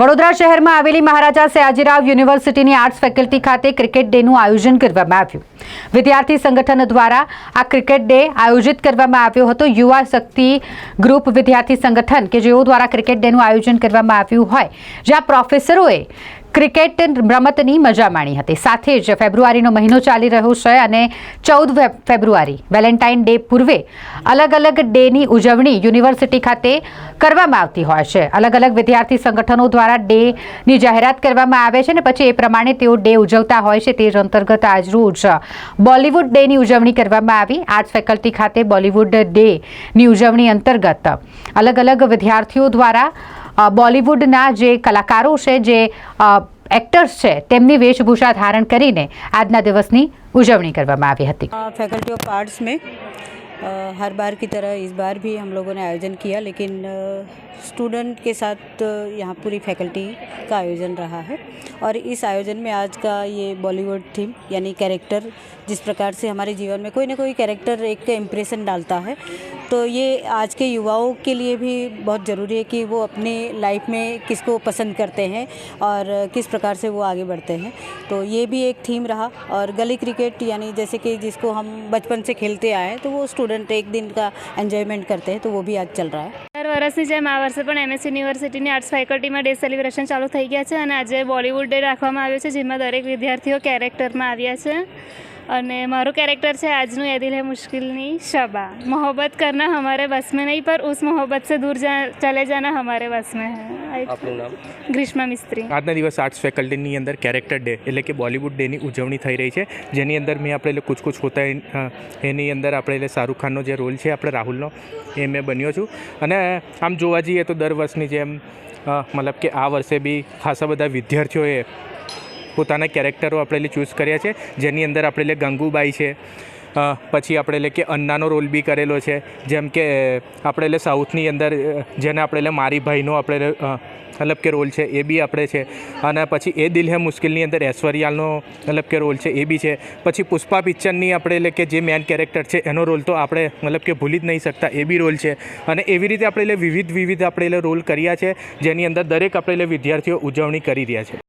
વડોદરા શહેરમાં આવેલી મહારાજા સયાજીરાવ યુનિવર્સિટીની આર્ટ્સ ફેકલ્ટી ખાતે ક્રિકેટ ડેનું આયોજન કરવામાં આવ્યું. વિદ્યાર્થી સંગઠન દ્વારા આ ક્રિકેટ ડે આયોજિત કરવામાં આવ્યો હતો. યુવા શક્તિ ગ્રુપ વિદ્યાર્થી સંગઠન કે જેઓ દ્વારા ક્રિકેટ ડેનું આયોજન કરવામાં આવ્યું હોય, જ્યાં પ્રોફેસરોએ ક્રિકેટ રમતની મજા માણી હતી. સાથે જ ફેબ્રુઆરીનો મહિનો ચાલી રહ્યો છે અને ચૌદ ફેબ્રુઆરી, વેલેન્ટાઇન ડે પૂર્વે અલગ અલગ ડેની ઉજવણી યુનિવર્સિટી ખાતે કરવામાં આવતી હોય છે. અલગ અલગ વિદ્યાર્થી સંગઠનો દ્વારા ડેની જાહેરાત કરવામાં આવે છે ને પછી એ પ્રમાણે તેઓ ડે ઉજવતા હોય છે. તે જ અંતર્ગત આજરોજ બોલિવૂડ ડેની ઉજવણી કરવામાં આવી. આર્ટ્સ ફેકલ્ટી ખાતે બોલિવૂડ ડેની ઉજવણી અંતર્ગત અલગ અલગ વિદ્યાર્થીઓ દ્વારા બોલિવૂડના જે કલાકારો છે જે અ, એક્ટર્સ છે તેમની વેશભૂષા ધારણ કરીને આજના દિવસની ઉજવણી કરવામાં આવી હતી फैकल्टी ऑफ आर्ट्स में अ, हर बार की तरह इस बार भी हम लोगों ने आयोजन किया लेकिन स्टूडेंट के साथ अ, यहाँ पूरी फैकल्टी का आयोजन रहा है और इस आयोजन में आज का ये बॉलीवुड थीम यानी कैरेक्टर जिस प्रकार से हमारे जीवन में कोई ना कोई कैरेक्टर एक इम्प्रेशन डालता है तो ये आज के युवाओं के लिए भी बहुत ज़रूरी है कि वो अपने लाइफ में किसको पसंद करते हैं और किस प्रकार से वो आगे बढ़ते हैं तो ये भी एक थीम रहा और गली क्रिकेट यानी जैसे कि जिसको हम बचपन से खेलते आए हैं तो वो स्टूडेंट एक दिन का एन्जॉयमेंट करते हैं तो वो भी आज चल रहा है દર વર્ષની જેમ આ વર્ષે પણ એમએસ યુનિવર્સિટીની આર્ટ્સ ફેકલ્ટીમાં ડે સેલિબ્રેશન ચાલુ થઈ ગયા છે અને આજે બોલિવૂડ ડે રાખવામાં આવ્યો છે જેમાં દરેક વિદ્યાર્થીઓ કેરેક્ટરમાં આવ્યા છે અને મારું કેરેક્ટર છે આજનું એ દિલ હે મુશ્કિલની શબા મોહબ્બત કરના હમારે બસ મેં નહીં પર ઉસ મોહબ્બત સે દૂર જા ચલે જાના હમારે બસ મેં હૈ આપનું નામ? ગ્રીષ્મા મિસ્ત્રી. આજના દિવસ આર્ટ્સ ફેકલ્ટીની અંદર કેરેક્ટર ડે એટલે કે બોલિવૂડ ડેની ઉજવણી થઈ રહી છે જેની અંદર મેં આપણે એટલે કુછ કુછ હોતા એની અંદર આપણે એટલે શાહરૂખ ખાનનો જે રોલ છે આપણે રાહુલનો એ મેં બન્યો છું. અને આમ જોવા જઈએ તો દર વર્ષની જેમ મતલબ કે આ વર્ષે બી ખાસા બધા વિદ્યાર્થીઓએ પોતાના કેરેક્ટરો આપણે એટલે ચૂઝ કર્યા છે. જેની અંદર આપણે એટલે ગંગુબાઈ છે. પછી આપણે એટલે કે અન્નાનો રોલ બી કરેલો છે. જેમ કે આપણે એટલે સાઉથની અંદર જેને આપણે એટલે મારી ભાઈનો આપણે મતલબ કે રોલ છે, એ બી આપણે છે. અને પછી એ દિલ હે મુશ્કેલની અંદર ઐશ્વર્યાલનો મતલબ કે રોલ છે, એ બી છે. પછી પુષ્પા પિક્ચરની આપણે એટલે કે જે મેન કેરેક્ટર છે, એનો રોલ તો આપણે મતલબ કે ભૂલી જ નહીં શકતા, એ બી રોલ છે. અને એવી રીતે આપણે એટલે વિવિધ વિવિધ આપણે એટલે રોલ કર્યા છે. જેની અંદર દરેક આપણે એટલે વિદ્યાર્થીઓ ઉજવણી કરી રહ્યા છે.